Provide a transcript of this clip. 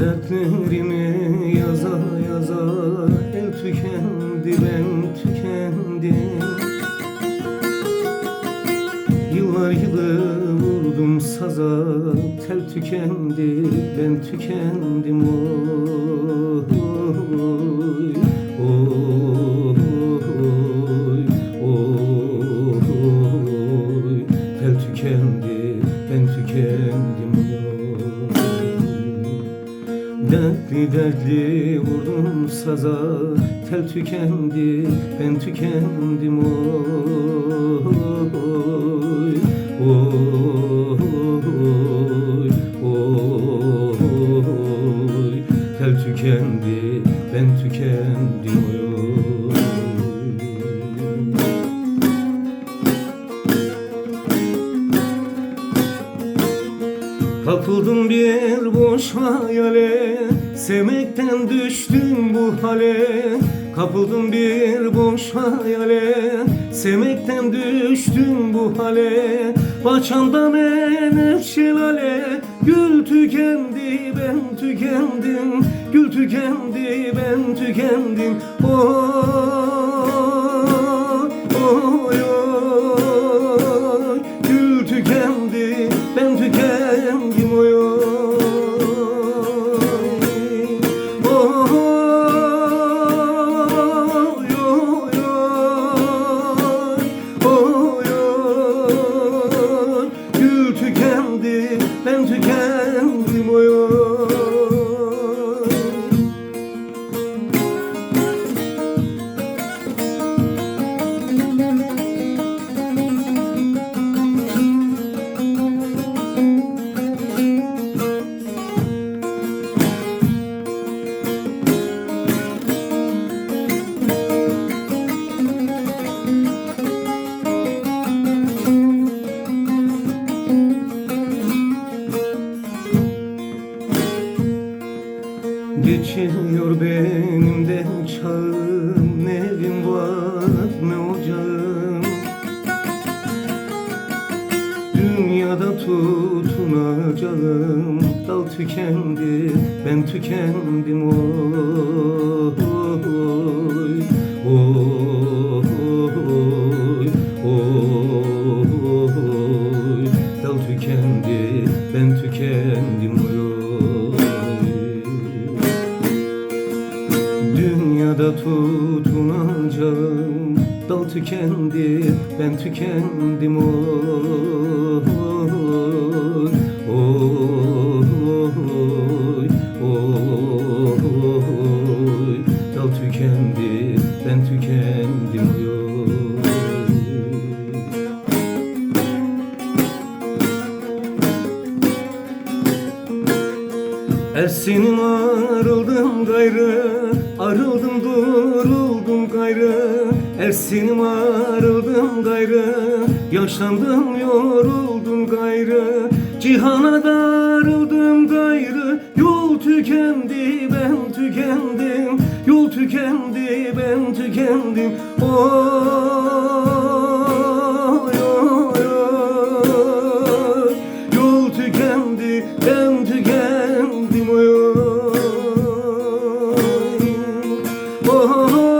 Dertlerimi yaza yaza el tükendi ben tükendim. Yıllar yılı vurdum saza tel tükendi ben tükendim. Oy oy oy oy tel tükendi ben tükendim Dertli dertli vurdum saza Tel tükendi ben tükendim oy Oy Kapıldım bir boş hayale Sevmekten düştüm bu hale. Kapıldım bir boş hayale Sevmekten düştüm bu hale. Bahçamda menef şelale Gül tükendi ben tükendim. Gül tükendi ben tükendim. Oy Geçiyor benim de çağım. Ne evim var ne ocağım Dünyada tutunacağım. Dal tükendi ben tükendim. Oy Oy oy oy Dal tükendi ben tükendim. Oy Dünyada tutunacağım Dal tükendi ben tükendim oy Oy oy Dal tükendi ben tükendim oy Ersin'im arıldım gayrı Arıldım duruldum gayrı. Ersin'im arıldım gayrı. Yaşlandım yoruldum gayrı. Cihana darıldım gayrı. Yol tükendi ben tükendim. Yol tükendi ben tükendim. Oh oh.